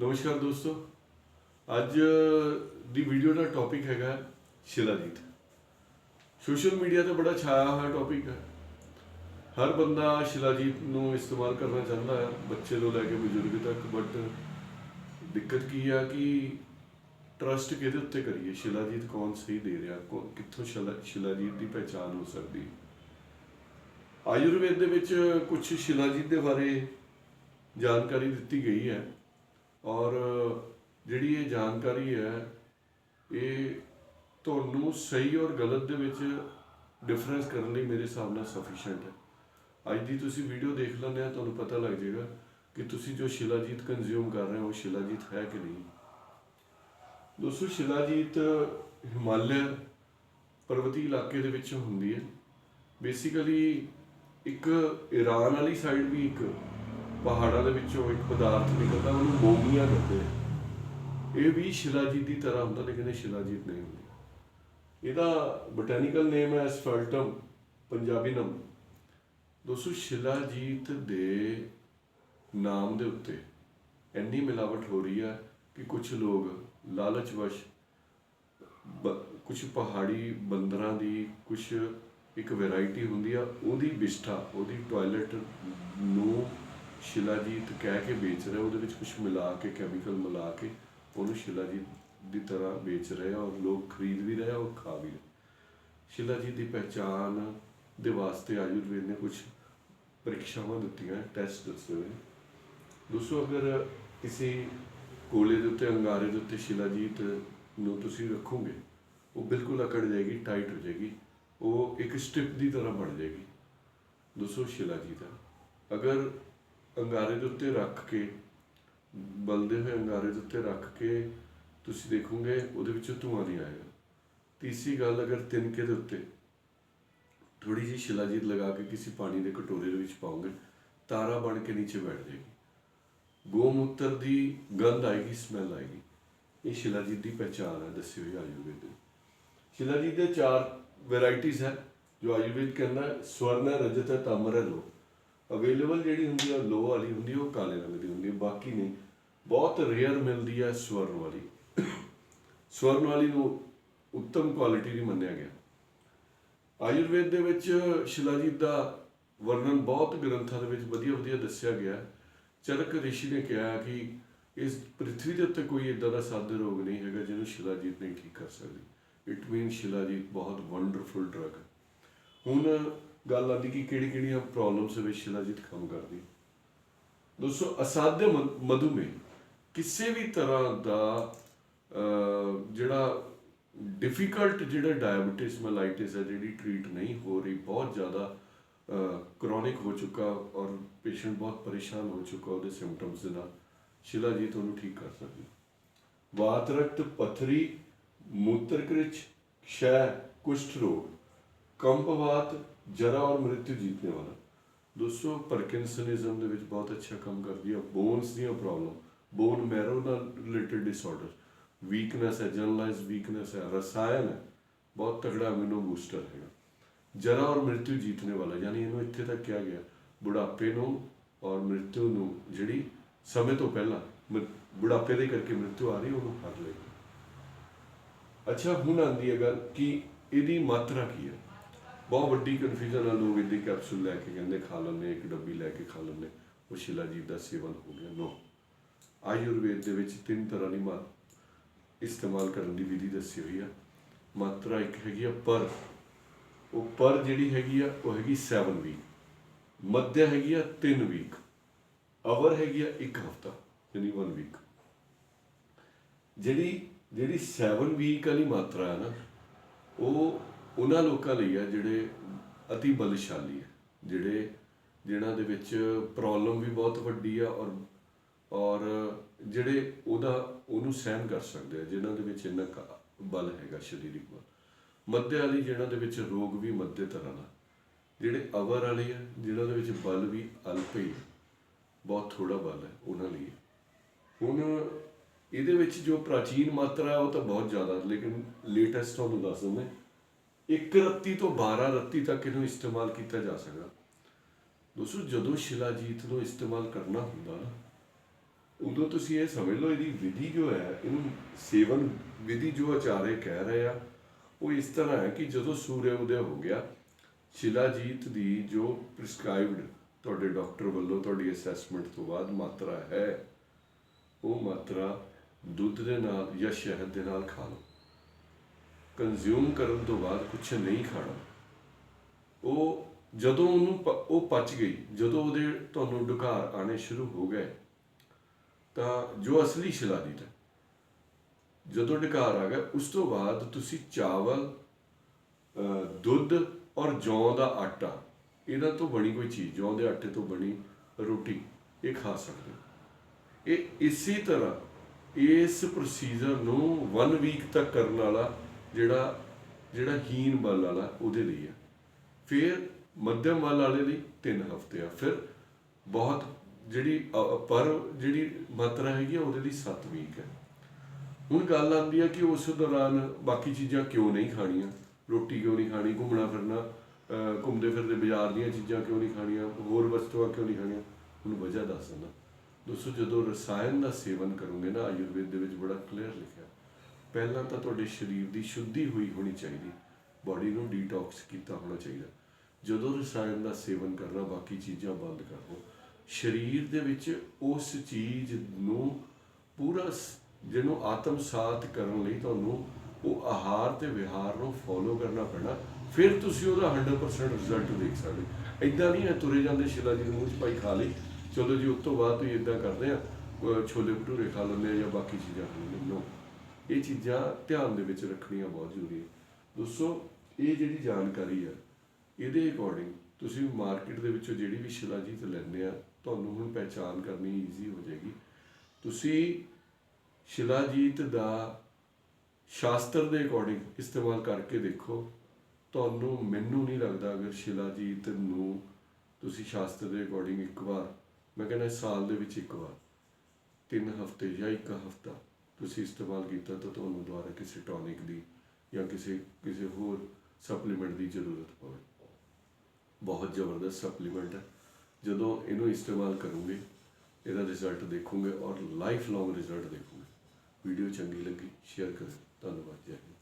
ਨਮਸਕਾਰ ਦੋਸਤੋ। ਅੱਜ ਦੀ ਵੀਡੀਓ ਦਾ ਟੌਪਿਕ ਹੈਗਾ ਸ਼ਿਲਾਜੀਤ। ਸੋਸ਼ਲ ਮੀਡੀਆ ਤੇ ਬੜਾ ਛਾਇਆ ਹੋਇਆ ਟੌਪਿਕ ਹੈ। ਹਰ ਬੰਦਾ ਸ਼ਿਲਾਜੀਤ ਨੂੰ ਇਸਤੇਮਾਲ ਕਰਨਾ ਚਾਹੁੰਦਾ ਹੈ, ਬੱਚੇ ਤੋਂ ਲੈ ਕੇ ਬਜ਼ੁਰਗ ਤੱਕ ਬਟ ਦਿੱਕਤ ਕੀ ਆ ਕਿ ਟਰਸਟ ਕਿਹਦੇ ਉੱਤੇ ਕਰੀਏ? ਸ਼ਿਲਾਜੀਤ ਕੌਣ ਸਹੀ ਦੇ ਰਿਹਾ? ਕਿੱਥੋਂ ਸ਼ਿਲਾ- ਸ਼ਿਲਾਜੀਤ ਦੀ ਪਹਿਚਾਣ ਹੋ ਸਕਦੀ? ਆਯੁਰਵੇਦ ਦੇ ਵਿੱਚ ਕੁਝ ਸ਼ਿਲਾਜੀਤ ਦੇ ਬਾਰੇ ਜਾਣਕਾਰੀ ਦਿੱਤੀ ਗਈ ਹੈ। ਔਰ ਜਿਹੜੀ ਇਹ ਜਾਣਕਾਰੀ ਹੈ, ਇਹ ਤੁਹਾਨੂੰ ਸਹੀ ਔਰ ਗਲਤ ਦੇ ਵਿੱਚ ਡਿਫਰੈਂਸ ਕਰਨ ਲਈ ਮੇਰੇ ਹਿਸਾਬ ਨਾਲ ਸਫੀਸ਼ੀਐਂਟ ਹੈ। ਅੱਜ ਦੀ ਤੁਸੀਂ ਵੀਡੀਓ ਦੇਖ ਲੈਂਦੇ ਆ ਤੁਹਾਨੂੰ ਪਤਾ ਲੱਗ ਜਾਏਗਾ ਕਿ ਤੁਸੀਂ ਜੋ ਸ਼ਿਲਾਜੀਤ ਕੰਜ਼ਿਊਮ ਕਰ ਰਹੇ ਹੋ, ਉਹ ਸ਼ਿਲਾਜੀਤ ਹੈ ਕਿ ਨਹੀਂ। ਦੋਸਤੋ, ਸ਼ਿਲਾਜੀਤ ਹਿਮਾਲਿਆ ਪਰਬਤੀ ਇਲਾਕੇ ਦੇ ਵਿੱਚ ਹੁੰਦੀ ਹੈ। ਬੇਸਿਕਲੀ ਇੱਕ ਈਰਾਨ ਵਾਲੀ ਸਾਈਡ ਵੀ ਇੱਕ ਪਹਾੜਾਂ ਦੇ ਵਿੱਚੋਂ ਇੱਕ ਪਦਾਰਥ ਨਿਕਲਦਾ, ਉਹਨੂੰ ਮੋਮੀਆ ਕਹਿੰਦੇ ਆ। ਇਹ ਵੀ ਸ਼ਿਲਾਜੀਤ ਦੀ ਤਰ੍ਹਾਂ ਹੁੰਦਾ, ਲੇਕਿਨ ਇਹ ਸ਼ਿਲਾਜੀਤ ਨਹੀਂ ਹੁੰਦੀ। ਇਹਦਾ ਬੋਟੈਨੀਕਲ ਨੇਮ ਹੈ ਐਸਫਲਟਮ ਪੰਜਾਬੀ ਨਾਮ। ਦੋਸਤੋ, ਸ਼ਿਲਾਜੀਤ ਦੇ ਨਾਮ ਦੇ ਉੱਤੇ ਇੰਨੀ ਮਿਲਾਵਟ ਹੋ ਰਹੀ ਹੈ ਕਿ ਕੁਝ ਲੋਕ ਲਾਲਚਵਸ਼ ਕੁਝ ਪਹਾੜੀ ਬੰਦਰਾਂ ਦੀ ਕੁਝ ਇੱਕ ਵੈਰਾਈਟੀ ਹੁੰਦੀ ਆ, ਉਹਦੀ ਬਿਸ਼ਠਾ ਉਹਦੀ ਟਾਇਲਟ ਨੂੰ ਸ਼ਿਲਾਜੀਤ ਕਹਿ ਕੇ ਵੇਚ ਰਹੇ, ਉਹਦੇ ਵਿੱਚ ਕੁਝ ਮਿਲਾ ਕੇ ਕੈਮੀਕਲ ਮਿਲਾ ਕੇ, ਉਹਨੂੰ ਸ਼ਿਲਾਜੀਤ ਦੀ ਤਰ੍ਹਾਂ ਵੇਚ ਰਹੇ ਔਰ ਲੋਕ ਖਰੀਦ ਵੀ ਰਹੇ ਆ ਔਰ ਖਾ ਵੀ ਰਹੇ। ਸ਼ਿਲਾਜੀਤ ਦੀ ਪਹਿਚਾਣ ਦੇ ਵਾਸਤੇ ਆਯੁਰਵੇਦ ਨੇ ਕੁਝ ਪ੍ਰੀਖਿਆਵਾਂ ਦਿੱਤੀਆਂ ਟੈਸਟ ਦੱਸੇ ਹੋਏ ਦੋਸਤੋ, ਅਗਰ ਕਿਸੇ ਕੋਲੇ ਦੇ ਉੱਤੇ, ਅੰਗਾਰੇ ਦੇ ਉੱਤੇ ਸ਼ਿਲਾਜੀਤ ਨੂੰ ਤੁਸੀਂ ਰੱਖੋਗੇ, ਉਹ ਬਿਲਕੁਲ ਅਕੜ ਜਾਏਗੀ ਟਾਈਟ ਹੋ ਜਾਏਗੀ, ਉਹ ਇੱਕ ਸਟ੍ਰਿਪ ਦੀ ਤਰ੍ਹਾਂ ਬਣ ਜਾਏਗੀ। ਦੋਸਤੋ, ਸ਼ਿਲਾਜੀਤ ਹੈ ਅਗਰ ਅੰਗਾਰੇ ਦੇ ਉੱਤੇ ਰੱਖ ਕੇ, ਬਲਦੇ ਹੋਏ ਅੰਗਾਰੇ ਦੇ ਉੱਤੇ ਰੱਖ ਕੇ ਤੁਸੀਂ ਦੇਖੋਗੇ ਉਹਦੇ ਵਿੱਚੋਂ ਧੂੰਆਂ ਨਹੀਂ ਆਏਗਾ। ਤੀਸਰੀ ਗੱਲ, ਅਗਰ ਤਿਨਕੇ ਦੇ ਉੱਤੇ ਥੋੜੀ ਜਿਹੀ ਸ਼ਿਲਾਜੀਤ ਲਗਾ ਕੇ ਕਿਸੇ ਪਾਣੀ ਦੇ ਕਟੋਰੇ ਦੇ ਵਿੱਚ ਪਾਓਗੇ, ਤਾਰਾ ਬਣ ਕੇ ਨੀਚੇ ਬੈਠ ਜਾਏਗੀ। ਗੋਮੂਤਰ ਦੀ ਗੰਧ ਆਏਗੀ ਸਮੈਲ ਆਏਗੀ। ਇਹ ਸ਼ਿਲਾਜੀਤ ਦੀ ਪਹਿਚਾਣ ਹੈ, ਦੱਸੀ ਹੋਈ ਆਯੁਰਵੇਦ ਦੇ। ਸ਼ਿਲਾਜੀਤ ਦੇ ਚਾਰ ਵੈਰਾਈਟੀਆਂ ਹੈ, ਜੋ ਆਯੁਰਵੇਦ ਕਹਿੰਦਾ ਸਵਰਨ ਹੈ, ਰਜਤ ਹੈ, ਤਾਮਰ ਹੈ ਲੋਕ ਅਵੇਲੇਬਲ ਜਿਹੜੀ ਹੁੰਦੀ ਹੈ ਲੋ ਵਾਲੀ ਹੁੰਦੀ ਉਹ ਕਾਲੇ ਰੰਗ ਦੀ ਹੁੰਦੀ ਹੈ ਬਾਕੀ ਨਹੀਂ। ਬਹੁਤ ਰੇਅਰ ਮਿਲਦੀ ਹੈ ਸਵਰਨ ਵਾਲੀ। ਸਵਰਨ ਵਾਲੀ ਨੂੰ ਉੱਤਮ ਕੁਆਲਿਟੀ ਦੀ ਮੰਨਿਆ ਗਿਆ। ਆਯੁਰਵੇਦ ਦੇ ਵਿੱਚ ਸ਼ਿਲਾਜੀਤ ਦਾ ਵਰਣਨ ਬਹੁਤ ਗ੍ਰੰਥਾਂ ਦੇ ਵਿੱਚ ਵਧੀਆ ਵਧੀਆ ਦੱਸਿਆ ਗਿਆ। ਚਰਕ ਰਿਸ਼ੀ ਨੇ ਕਿਹਾ ਕਿ ਇਸ ਪ੍ਰithvi ਦੇ ਉੱਤੇ ਕੋਈ ਇਦਾਂ ਦਾ ਸਾਧ ਰੋਗ ਨਹੀਂ ਹੈਗਾ ਜਿਹਨੂੰ ਸ਼ਿਲਾਜੀਤ ਨਹੀਂ ਠੀਕ ਕਰ ਸਕਦੀ। ਇਟ ਮੀਨ ਸ਼ਿਲਾਜੀਤ ਬਹੁਤ ਵੰਡਰਫੁਲ ਡਰਗ ਹੁਣ ਗੱਲ ਆਦੀ ਕਿ ਕਿਹੜੀ ਕਿਹੜੀਆਂ ਪ੍ਰੋਬਲਮਸ ਵਿੱਚ ਸ਼ਿਲਾਜੀਤ ਕੰਮ ਕਰਦੀ ਦੋਸਤੋ ਅਸਾਧਯ ਮਧੂਮੇਹ ਕਿਸੇ ਵੀ ਤਰ੍ਹਾਂ ਦਾ ਜਿਹੜਾ ਡਿਫਿਕਲਟ ਜਿਹੜਾ ਡਾਇਬੀਟਿਸ ਮਲਾਈਟਿਸ ਹੈ, ਜਿਹੜੀ ਟ੍ਰੀਟ ਨਹੀਂ ਹੋ ਰਹੀ, ਬਹੁਤ ਜ਼ਿਆਦਾ ਕ੍ਰੋਨਿਕ ਹੋ ਚੁੱਕਾ ਔਰ ਪੇਸ਼ੈਂਟ ਬਹੁਤ ਪਰੇਸ਼ਾਨ ਹੋ ਚੁੱਕਾ ਉਹਦੇ ਸਿੰਪਟਮਸ ਦੇ ਨਾਲ। ਸ਼ਿਲਾ ਜੀ ਤੁਹਾਨੂੰ ਠੀਕ ਕਰ ਸਕਦੀ ਵਾਤ ਰਕਤ ਪਥਰੀ, ਮੂਤਰਕ੍ਰਿਚ, ਸ਼ੈ, ਕੁਸ਼ਟ ਰੋਗ। ਕੰਪਵਾਤ, ਜਰਾ ਔਰ ਮ੍ਰਿਤਿੂ ਜੀਤਨੇ ਵਾਲਾ। ਦੋਸਤੋ, ਪਾਰਕਿੰਸਨਿਜ਼ਮ ਦੇ ਵਿੱਚ ਬਹੁਤ ਅੱਛਾ ਕੰਮ ਕਰਦੀ ਹੈ ਬੋਨਸ ਦੀਆਂ ਪ੍ਰੋਬਲਮ। ਬੋਨ ਮੈਰੋ ਨਾਲ ਰਿਲੇਟਡ ਡਿਸਆਰਡਰ। ਵੀਕਨੈਸ ਹੈ ਜਨਰਲਾਈਜ਼ ਵੀਕਨੈਸ ਹੈ, ਰਸਾਇਣ ਹੈ। ਬਹੁਤ ਤਗੜਾ ਇਮਿਊਨੋ ਬੂਸਟਰ ਹੈਗਾ। ਜਰਾ ਔਰ ਮ੍ਰਿਤਿੂ ਜੀਤਨੇ ਵਾਲਾ, ਯਾਨੀ ਇਹਨੂੰ ਇੱਥੇ ਤੱਕ ਕਿਹਾ ਗਿਆ। ਬੁਢਾਪੇ ਨੂੰ ਔਰ ਮ੍ਰਿਤਿੂ ਨੂੰ ਜਿਹੜੀ ਸਮੇਂ ਤੋਂ ਪਹਿਲਾਂ ਮ- ਬੁਢਾਪੇ ਦੇ ਕਰਕੇ ਮ੍ਰਿਤਿੂ ਆ ਰਹੀ, ਉਹਨੂੰ ਹਰ ਲਏਗੀ ਅੱਛਾ, ਹੁਣ ਆਂਦੀ ਹੈ ਗੱਲ ਕਿ ਇਹਦੀ ਮਾਤਰਾ ਕੀ ਹੈ? ਬਹੁਤ ਵੱਡੀ ਕਨਫਿਊਜ਼ਨ ਆ ਲੋਕ ਇਹਦੀ ਕੈਪਸੂਲ ਲੈ ਕੇ ਕਹਿੰਦੇ ਖਾ ਲੈਂਦੇ, ਇੱਕ ਡੱਬੀ ਲੈ ਕੇ ਖਾ ਲੈਂਦੇ। ਉਹ ਸ਼ਿਲਾਜੀਤ ਦਾ ਸੇਵਨ ਹੋ ਗਿਆ ਨੋ ਆਯੁਰਵੇਦ ਦੇ ਵਿੱਚ ਤਿੰਨ ਤਰ੍ਹਾਂ ਦੀ ਮਾ ਇਸਤੇਮਾਲ ਕਰਨ ਦੀ ਵਿਧੀ ਦੱਸੀ ਹੋਈ ਆ। ਮਾਤਰਾ ਇੱਕ ਹੈਗੀ ਆ ਪਰ। ਉਹ ਪਰ ਜਿਹੜੀ ਹੈਗੀ ਆ, ਉਹ ਹੈਗੀ 7 ਵੀਕ ਮੱਧਿਆ ਹੈਗੀ ਆ 3 ਵੀਕ ਅਵਰ ਹੈਗੀ ਆ ਇੱਕ ਹਫਤਾ, ਯਾਨੀ 1 ਵੀਕ ਜਿਹੜੀ ਜਿਹੜੀ 7 ਵੀਕ ਵਾਲੀ ਮਾਤਰਾ ਹੈ ਨਾ, ਉਹ ਉਹਨਾਂ ਲੋਕਾਂ ਲਈ ਹੈ ਜਿਹੜੇ ਅਤੀ ਬਲਸ਼ਾਲੀ ਹੈ ਜਿਹੜੇ ਜਿਨ੍ਹਾਂ ਦੇ ਵਿੱਚ ਪ੍ਰੋਬਲਮ ਵੀ ਬਹੁਤ ਵੱਡੀ ਆ ਔਰ ਔਰ ਜਿਹੜੇ ਉਹਦਾ, ਉਹਨੂੰ ਸਹਿਨ ਕਰ ਸਕਦੇ ਆ, ਜਿਨ੍ਹਾਂ ਦੇ ਵਿੱਚ ਇੰਨਾ ਕੁ ਬਲ ਹੈਗਾ ਸਰੀਰਕ ਬਲ। ਮੱਧੇ ਵਾਲੀ ਜਿਹਨਾਂ ਦੇ ਵਿੱਚ ਰੋਗ ਵੀ ਮੱਧੇ ਤਰ੍ਹਾਂ ਦਾ, ਜਿਹੜੇ ਅਵਰ ਵਾਲੇ ਆ, ਜਿਨ੍ਹਾਂ ਦੇ ਵਿੱਚ ਬਲ ਵੀ ਅਲਪ ਹੀ ਹੈ ਬਹੁਤ ਥੋੜਾ ਬਲ ਹੈ ਉਹਨਾਂ ਲਈ। ਹੁਣ ਇਹਦੇ ਵਿੱਚ ਜੋ ਪ੍ਰਾਚੀਨ ਮਾਤਰਾ ਉਹ ਤਾਂ ਬਹੁਤ ਜ਼ਿਆਦਾ, ਲੇਕਿਨ ਲੇਟੈਸਟ ਤੁਹਾਨੂੰ ਦੱਸ ਦਿੰਦੇ। ਇੱਕ ਰੱਤੀ ਤੋਂ 12 ਰੱਤੀ ਤੱਕ ਇਹਨੂੰ ਇਸਤੇਮਾਲ ਕੀਤਾ ਜਾ ਸਕਦਾ। ਦੋਸਤੋ, ਜਦੋਂ ਸ਼ਿਲਾਜੀਤ ਨੂੰ ਇਸਤੇਮਾਲ ਕਰਨਾ ਹੁੰਦਾ ਨਾ ਉਦੋਂ ਤੁਸੀਂ ਇਹ ਸਮਝ ਲਓ, ਇਹਦੀ ਵਿਧੀ ਜੋ ਹੈ, ਇਹਨੂੰ ਸੇਵਨ ਵਿਧੀ ਜੋ ਆਚਾਰੇ ਕਹਿ ਰਹੇ ਆ, ਉਹ ਇਸ ਤਰ੍ਹਾਂ ਹੈ ਕਿ ਜਦੋਂ ਸੂਰਜ ਉਦੈ ਹੋ ਗਿਆ, ਸ਼ਿਲਾਜੀਤ ਦੀ ਜੋ ਪ੍ਰਿਸਕ੍ਰਾਈਬਡ ਤੁਹਾਡੇ ਡਾਕਟਰ ਵੱਲੋਂ ਤੁਹਾਡੀ ਅਸੈਸਮੈਂਟ ਤੋਂ ਬਾਅਦ ਮਾਤਰਾ ਹੈ, ਉਹ ਮਾਤਰਾ ਦੁੱਧ ਦੇ ਨਾਲ ਜਾਂ ਸ਼ਹਿਦ ਦੇ ਨਾਲ ਖਾ ਲਓ। ਕੰਜ਼ਿਊਮ ਕਰਨ ਤੋਂ ਬਾਅਦ ਕੁਝ ਨਹੀਂ ਖਾਣਾ। ਉਹ ਜਦੋਂ ਉਹਨੂੰ ਉਹ ਪਚ ਗਈ, ਜਦੋਂ ਉਹਦੇ ਤੁਹਾਨੂੰ ਡੁਕਾਰ ਆਣੇ ਸ਼ੁਰੂ ਹੋ ਗਏ, ਤਾਂ ਜੋ ਅਸਲੀ ਸ਼ਿਲਾਜੀਤ ਹੈ ਜਦੋਂ ਡਕਾਰ ਆ ਗਿਆ, ਉਸ ਤੋਂ ਬਾਅਦ ਤੁਸੀਂ ਚਾਵਲ ਦੁੱਧ ਔਰ ਜੌਂ ਦਾ ਆਟਾ ਇਹਨਾਂ ਤੋਂ ਬਣੀ ਕੋਈ ਚੀਜ਼, ਜੌਂ ਦੇ ਆਟੇ ਤੋਂ ਬਣੀ ਰੋਟੀ, ਇਹ ਖਾ ਸਕਦੇ ਹੋ। ਇਹ ਇਸੇ ਤਰ੍ਹਾਂ ਇਸ ਪ੍ਰੋਸੀਜਰ ਨੂੰ 1 ਵੀਕ ਤੱਕ ਕਰਨ ਵਾਲਾ ਜਿਹੜਾ ਜਿਹੜਾ ਹੀਨ ਬਲ ਵਾਲਾ ਉਹਦੇ ਲਈ ਹੈ ਫਿਰ ਮੱਧਮ ਬਲ ਵਾਲੇ ਲਈ 3 ਹਫ਼ਤੇ ਆ। ਫਿਰ ਬਹੁਤ ਜਿਹੜੀ ਪਰ ਜਿਹੜੀ ਮਾਤਰਾ ਹੈਗੀ ਉਹਦੇ ਲਈ 7 ਵੀਕ ਹੈ ਹੁਣ ਗੱਲ ਆਉਂਦੀ ਹੈ ਕਿ ਉਸ ਦੌਰਾਨ ਬਾਕੀ ਚੀਜ਼ਾਂ ਕਿਉਂ ਨਹੀਂ ਖਾਣੀਆਂ? ਰੋਟੀ ਕਿਉਂ ਨਹੀਂ ਖਾਣੀ? ਘੁੰਮਣਾ ਫਿਰਨਾ ਘੁੰਮਦੇ ਫਿਰਦੇ ਬਾਜ਼ਾਰ ਦੀਆਂ ਚੀਜ਼ਾਂ ਕਿਉਂ ਨਹੀਂ ਖਾਣੀਆਂ? ਹੋਰ ਵਸਤੂਆਂ ਕਿਉਂ ਨਹੀਂ ਖਾਣੀਆਂ? ਉਹਨੂੰ ਵਜ੍ਹਾ ਦੱਸ ਦਿੰਦਾ। ਦੋਸਤੋ, ਜਦੋਂ ਰਸਾਇਣ ਦਾ ਸੇਵਨ ਕਰੋਗੇ ਨਾ, ਆਯੁਰਵੇਦ ਦੇ ਵਿੱਚ ਬੜਾ ਕਲੀਅਰ ਲਿਖਿਆ। ਪਹਿਲਾਂ ਤਾਂ ਤੁਹਾਡੇ ਸਰੀਰ ਦੀ ਸ਼ੁੱਧੀ ਹੋਈ ਹੋਣੀ ਚਾਹੀਦੀ। ਬਾਡੀ ਨੂੰ ਡੀਟੌਕਸ ਕੀਤਾ ਹੋਣਾ ਚਾਹੀਦਾ। ਜਦੋਂ ਰਸਾਇਣ ਦਾ ਸੇਵਨ ਕਰਨਾ, ਬਾਕੀ ਚੀਜ਼ਾਂ ਬੰਦ ਕਰ ਦਿਓ। ਸਰੀਰ ਦੇ ਵਿੱਚ ਉਸ ਚੀਜ਼ ਨੂੰ ਪੂਰਾ ਸ- ਜਿਹਨੂੰ ਆਤਮਸਾਤ ਕਰਨ ਲਈ ਤੁਹਾਨੂੰ ਉਹ ਆਹਾਰ ਤੇ ਵਿਹਾਰ ਨੂੰ ਫੋਲੋ ਕਰਨਾ ਪੈਣਾ। ਫਿਰ ਤੁਸੀਂ ਉਹਦਾ 100% ਰਿਜ਼ਲਟ ਦੇਖ ਸਕਦੇ। ਇਦਾਂ ਨਹੀਂ ਹੈ, ਤੁਰੇ ਜਾਂਦੇ ਸ਼ਿਲਾ ਜੀ ਨੂੰ ਮੂੰਹ 'ਚ ਪਾਈ ਖਾ ਲਈ। ਚਲੋ ਜੀ, ਉਸ ਤੋਂ ਬਾਅਦ ਤੁਸੀਂ ਇਦਾਂ ਕਰਦੇ ਆ ਛੋਲੇ ਭਟੂਰੇ ਖਾ ਲੈਂਦੇ ਆ ਜਾਂ ਬਾਕੀ ਚੀਜ਼ਾਂ ਖਾ ਲੈਂਦੇ ਨੋ ਇਹ ਚੀਜ਼ਾਂ ਧਿਆਨ ਦੇ ਵਿੱਚ ਰੱਖਣੀਆਂ ਬਹੁਤ ਜ਼ਰੂਰੀ ਹੈ। ਦੋਸਤੋ, ਇਹ ਜਿਹੜੀ ਜਾਣਕਾਰੀ ਹੈ ਇਹਦੇ ਅਕੋਰਡਿੰਗ ਤੁਸੀਂ ਮਾਰਕੀਟ ਦੇ ਵਿੱਚੋਂ ਜਿਹੜੀ ਵੀ ਸ਼ਿਲਾਜੀਤ ਲੈਂਦੇ ਆ, ਤੁਹਾਨੂੰ ਹੁਣ ਪਹਿਚਾਨ ਕਰਨੀ ਈਜ਼ੀ ਹੋ ਜਾਏਗੀ। ਤੁਸੀਂ ਸ਼ਿਲਾਜੀਤ ਦਾ ਸ਼ਾਸਤਰ ਦੇ ਅਕੋਰਡਿੰਗ ਇਸਤੇਮਾਲ ਕਰਕੇ ਦੇਖੋ, ਤੁਹਾਨੂੰ ਮੈਨੂੰ ਨਹੀਂ ਲੱਗਦਾ ਅਗਰ ਸ਼ਿਲਾਜੀਤ ਨੂੰ ਤੁਸੀਂ ਸ਼ਾਸਤਰ ਦੇ ਅਕੋਰਡਿੰਗ ਇੱਕ ਵਾਰ, ਮੈਂ ਕਹਿੰਦਾ ਸਾਲ ਦੇ ਵਿੱਚ ਇੱਕ ਵਾਰ, ਤਿੰਨ ਹਫ਼ਤੇ ਜਾਂ ਇੱਕ ਹਫ਼ਤਾ। ਤੁਸੀਂ ਇਸਤੇਮਾਲ ਕੀਤਾ ਤਾਂ ਤੁਹਾਨੂੰ ਦੁਬਾਰਾ ਕਿਸੇ ਟੌਨਿਕ ਦੀ ਜਾਂ ਕਿਸੇ ਕਿਸੇ ਹੋਰ ਸਪਲੀਮੈਂਟ ਦੀ ਜ਼ਰੂਰਤ ਪਵੇ। ਬਹੁਤ ਜ਼ਬਰਦਸਤ ਸਪਲੀਮੈਂਟ ਹੈ। ਜਦੋਂ ਇਹਨੂੰ ਇਸਤੇਮਾਲ ਕਰੋਗੇ, ਇਹਦਾ ਰਿਜ਼ਲਟ ਦੇਖੋਗੇ ਔਰ ਲਾਈਫ ਲੌਂਗ ਰਿਜ਼ਲਟ ਦੇਖੋਗੇ। ਵੀਡੀਓ ਚੰਗੀ ਲੱਗੀ ਸ਼ੇਅਰ ਕਰੋ ਧੰਨਵਾਦ, ਜੀ